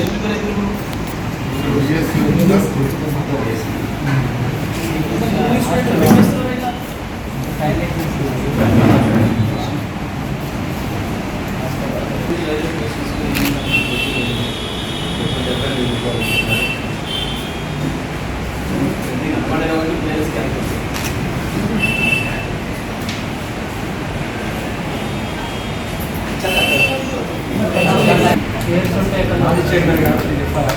Eu já estou cirurgia das coisas. Chairman గారు చెప్తారా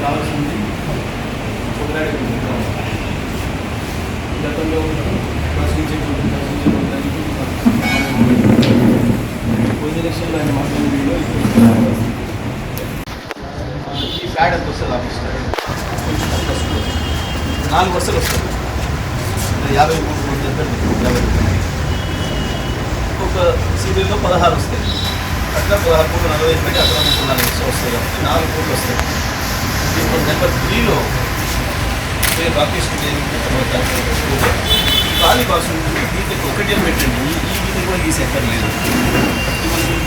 కావాల్సింది గతంలో ప్రశ్నించే ప్రశ్నించే ప్యాడ్ ఎంత వస్తుంది ఆఫీస్లో నాలుగు వరుసలు వస్తుంది యాభై మూడు మంది ఎంత యాభై ఒక సీరియల్లో పదహారు వస్తాయి. అట్లా పదహారు కోట్లు నలభై పెట్టి అట్లా ముప్పై నాలుగు లక్షలు వస్తాయి కాబట్టి నాలుగు కోట్లు వస్తాయి. ఇప్పుడు నెంబర్ త్రీలో పేరు రాకేష్ ఖాళీ బాక్స్ ఉంటుంది ఒకటే పెట్టండి. ఈ గీత కూడా గీసే ఎక్కడ లేదు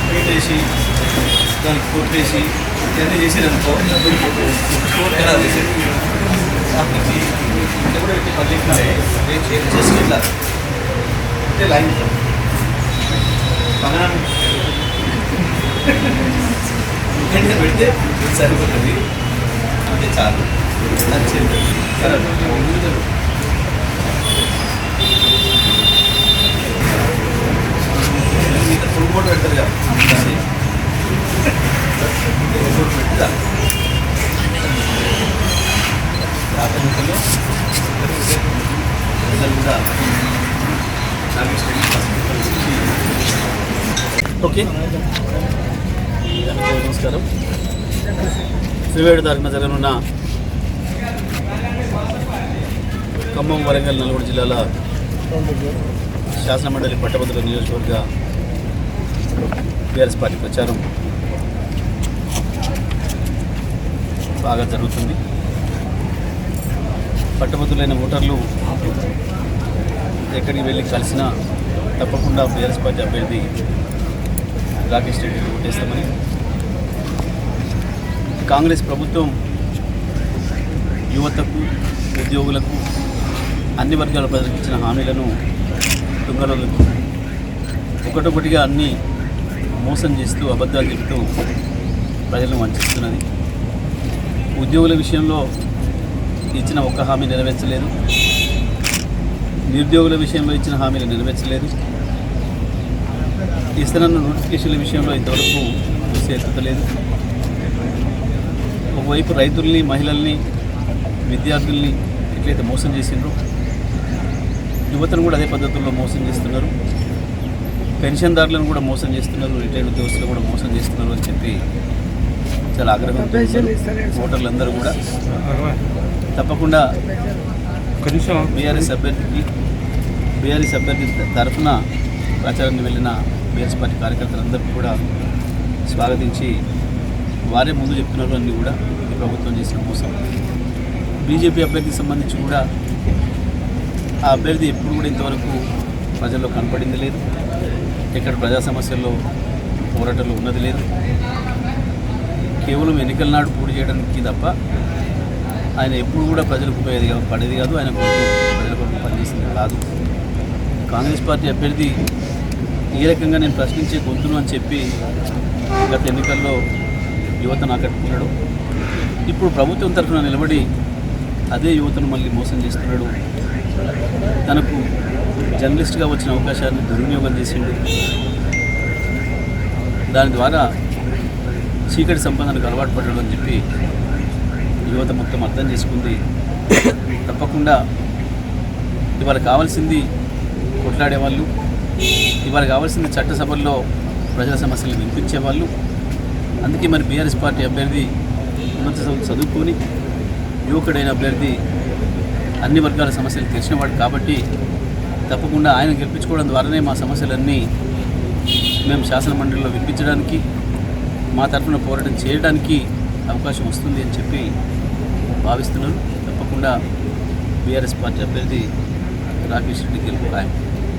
పెయింట్ వేసి దానికి కొట్టేసి ఇవన్నీ చేసేదనుకో స్టోర్ ఖరాబ్ చేసేది ఇంత కూడా పెట్టి పబ్లిక్ చేసి వెళ్ళాలి. అంటే లైన్ పగనం ఎందుకంటే పెడితే సరిపోతుంది. అంటే చాలు. నచ్చింది ప్రాథమికలో కూడా ఓకే. నమస్కారం. శ్రీవేడు తారీఖున జరగనున్న ఖమ్మం వరంగల్ నల్గొండ జిల్లాల శాసనమండలి పట్టభద్రుల నియోజకవర్గ టీఆర్ఎస్ పార్టీ ప్రచారం బాగా జరుగుతుంది. పట్టభద్రులైన ఓటర్లు ఎక్కడికి వెళ్ళి కలిసినా తప్పకుండా బీఆర్ఎస్ పార్టీ అభ్యర్థి రాకేష్ రెడ్డి ఓటేస్తామని. కాంగ్రెస్ ప్రభుత్వం యువతకు ఉద్యోగులకు అన్ని వర్గాల ప్రజలకు ఇచ్చిన హామీలను తుంగలో ఒకటొకటిగా అన్నీ మోసం చేస్తూ అబద్ధాలు చెబుతూ ప్రజలను వంచిస్తున్నది. ఉద్యోగుల విషయంలో ఇచ్చిన ఒక్క హామీ నెరవేర్చలేదు. నిరుద్యోగుల విషయంలో ఇచ్చిన హామీలు నెరవేర్చలేదు. ఇస్తున్న నోటిఫికేషన్ల విషయంలో ఇంతవరకు ఎత్తుతలేదు ఒకవైపు రైతుల్ని మహిళల్ని విద్యార్థుల్ని ఎట్లయితే మోసం చేసిండ్రో యువతను కూడా అదే పద్ధతుల్లో మోసం చేస్తున్నారు. పెన్షన్దారులను కూడా మోసం చేస్తున్నారు. రిటైర్డ్ ఉద్యోగస్తులు కూడా మోసం చేస్తున్నారు అని చెప్పి చాలా ఉన్నారు. ఓటర్లందరూ కూడా. తప్పకుండా బీఆర్ఎస్ అభ్యర్థికి బీఆర్ఎస్ అభ్యర్థి తరఫున ప్రచారానికి వెళ్ళిన బీఆర్ఎస్ పార్టీ కార్యకర్తలందరికీ కూడా స్వాగతించి వారే ముందు చెప్తున్నారు అన్నీ కూడా ఈ ప్రభుత్వం చేసిన మోసం బీజేపీ అభ్యర్థికి సంబంధించి కూడా ఆ అభ్యర్థి ఎప్పుడు కూడా ఇంతవరకు ప్రజల్లో కనపడింది లేదు. ఇక్కడ ప్రజా సమస్యల్లో పోరాటంలో ఉన్నది లేదు. కేవలం ఎన్నికల నాడు పూర్తి చేయడానికి తప్ప ఆయన ఎప్పుడు కూడా ప్రజలకు ఉపయోగది పడేది కాదు. ఆయన ప్రజల కొరకు పనిచేసింది కాదు. కాంగ్రెస్ పార్టీ అభ్యర్థి ఏ రకంగా నేను ప్రశ్నించే గొంతును అని చెప్పి గత ఎన్నికల్లో యువతను ఆకట్టుకున్నాడు. ఇప్పుడు ప్రభుత్వం తరఫున నిలబడి అదే యువతను మళ్ళీ మోసం చేస్తున్నాడు. తనకు జర్నలిస్ట్గా వచ్చిన అవకాశాన్ని దుర్వినియోగం చేసిండు. దాని ద్వారా చీకటి సంపాదనకు అలవాటు పడడం అని చెప్పి యువత మొత్తం అర్థం చేసుకుంది. తప్పకుండా ఇవాళ కావాల్సింది కొట్లాడేవాళ్ళు ఇవాళ కావాల్సింది చట్టసభల్లో ప్రజల సమస్యలు వినిపించేవాళ్ళు అందుకే మరి బీఆర్ఎస్ పార్టీ అభ్యర్థి ఉన్నత చదువు చదువుకొని యువకుడైన అభ్యర్థి అన్ని వర్గాల సమస్యలు తెలిసినవాడు కాబట్టి తప్పకుండా ఆయన గెలిపించుకోవడం ద్వారానే మా సమస్యలన్నీ మేము శాసనమండలిలో వినిపించడానికి మా తరఫున పోరాటం చేయడానికి అవకాశం వస్తుంది అని చెప్పి భావిస్తున్నాను. తప్పకుండా బీఆర్ఎస్ పార్టీ అభ్యర్థి రాకేష్ రెడ్డి గెలుపు ఖాయం.